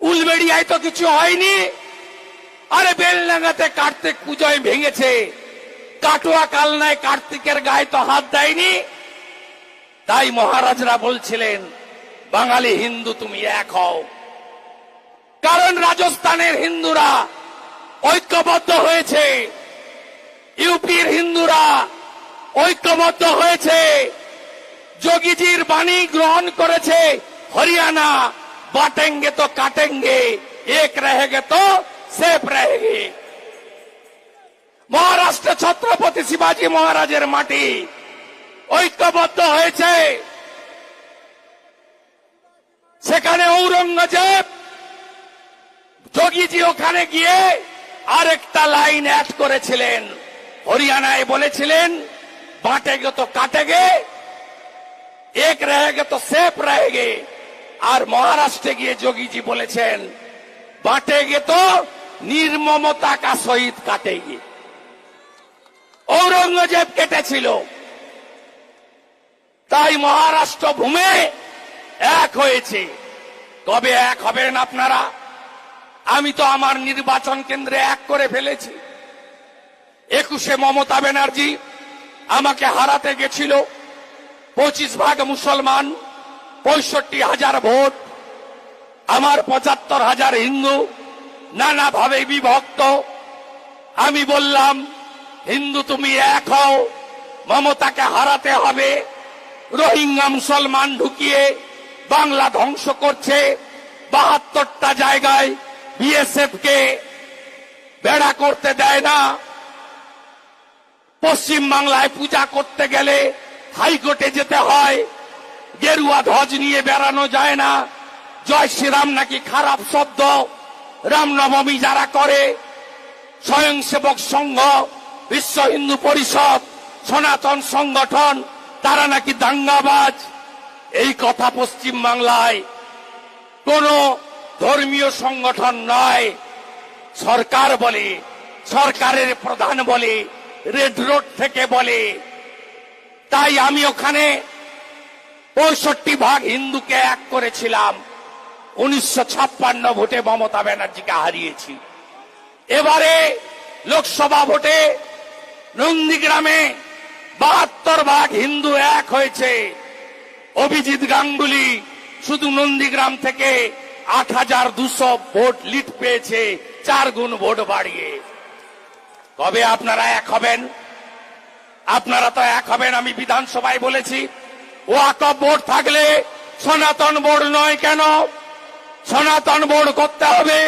উলবেড়িয়ায় তো কিছু হয়নি। আরে বেলনাগাতে কার্তিক পুজোয় ভেঙেছে। কাটুয়া কালনায় কার্তিকের গায়ে তো হাত দেয়নি। তাই মহারাজরা বলছিলেন, বাঙালি হিন্দু তুমি এক হও। কারণ রাজস্থানের হিন্দুরা ঐক্যবদ্ধ হয়েছে। ইউপির হিন্দুরা ঐক্যবদ্ধ হয়েছে। যোগীজির বাণী গ্রহণ করেছে হরিয়ানা। বাটেঙ্গে তো কাটেঙ্গে এক रहेंगे তো সেফ रहेंगे মহারাষ্ট্র ছত্রপতি শিবাজী মহারাজের মাটি ঐক্যবদ্ধ হয়েছে সেখানে ঔরঙ্গজেব যোগীজি ওখানে গিয়ে আরেকটা লাইন অ্যাড করেছিলেন হরিয়ানায় বলেছিলেন বাঁটেগে তো কাটেগে এক रहेगे তো সেফ रहेगे আর মহারাষ্ট্রে গিয়ে যোগীজি বলেছেন বাঁটেগে তো নির্মমতা কা শহীদ কাটে গিয়ে ঔরঙ্গজেব কেটেছিল। তাই মহারাষ্ট্র ভূমে এক হয়েছে। কবে এক হবেন আপনারা? আমি তো আমার নির্বাচন কেন্দ্রে এক করে ফেলেছি। একুশে মমতা ব্যানার্জি আমাকে হারাতে গেছিল। পঁচিশ ভাগ মুসলমান পঁয়ষট্টি হাজার ভোট, আমার পঁচাত্তর হাজার হিন্দু নানাভাবে বিভক্ত। আমি বললাম, হিন্দু তুমি এক হও, মমতাকে হারাতে হবে, রোহিঙ্গা মুসলমান ঢুকিয়ে বাংলা ধ্বংস করছে বাহাত্তরটা জায়গায় বিএসএফ কে বেড়া করতে দেয় না। পশ্চিম বাংলায় পূজা করতে গেলে হাইকোর্টে যেতে হয়। গেরুয়া ধ্বজ নিয়ে বেড়ানো যায় না। জয় শ্রীরাম নাকি খারাপ শব্দ? রামনবমী যারা করে, স্বয়ংসেবক সংঘ, বিশ্ব হিন্দু পরিষদ, সনাতন সংগঠন, তারা নাকি দাঙ্গাবাজ? এই কথা পশ্চিম বাংলায় কোন ধর্মীয় সংগঠন নয়। সরকার বলে, সরকারের প্রধান বলে, রেড রোড থেকে বলে। তাই আমি ওখানে পঁয়ষট্টি ভাগ হিন্দুকে এক করেছিলাম। উনিশশো ছাপ্পান্ন ভোটে মমতা ব্যানার্জিকে হারিয়েছি। এবারে লোকসভা ভোটে নন্দীগ্রামে বাহাত্তর ভাগ হিন্দু এক হয়েছে। অভিজিৎ গাঙ্গুলি শুধু নন্দীগ্রাম থেকে আট হাজার দুশো ভোট লিড পেয়েছে, চার গুণ ভোট বাড়িয়ে। কবে আপনারা এক হবেন? আপনারা তো এক হবেন, আমি বিধানসভায় বলেছি। ওয়াকফ বোর্ড থাকলে সনাতন বোর্ড নয় কেন? সনাতন বোর্ড করতে হবে।